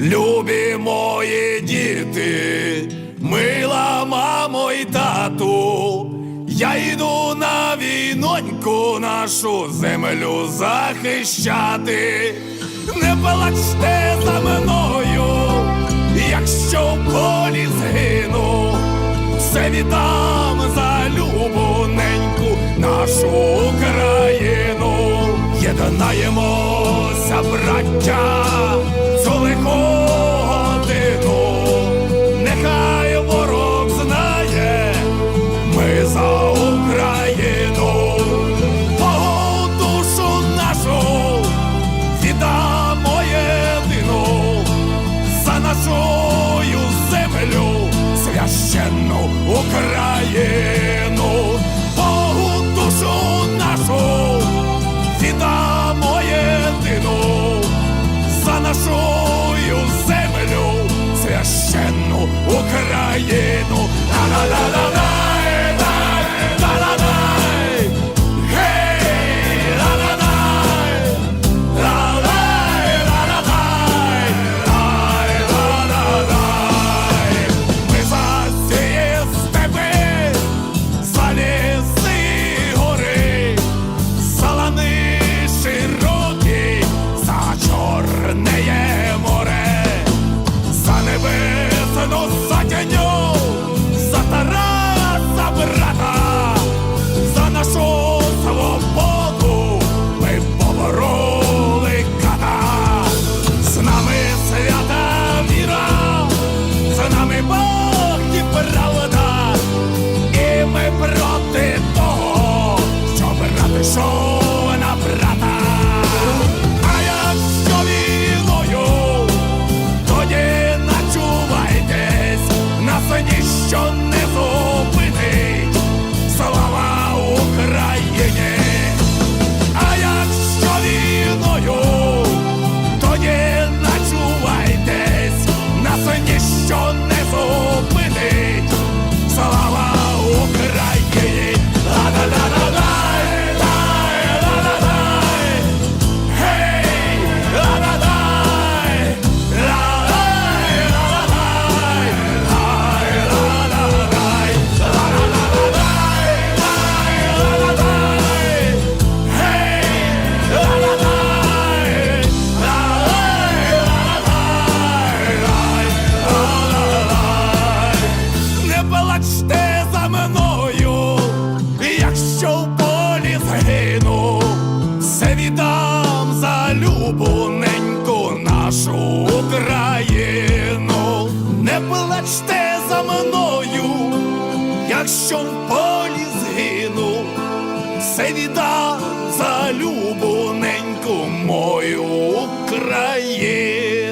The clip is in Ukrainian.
Любі мої діти, мила мамо і тату, я йду на війноньку нашу землю захищати. Не плачте за мною, якщо в полі згину, все віддам за любоненьку нашу Україну. Єднаємося, браття, Україну, Богу душу нашу віддамо єдину за нашою землю, священну Україну. Ла-ла-ла-ла-лай, нашу Україну. Не плачте за мною, якщо в полі згину, все віддам за любоненьку мою Україну.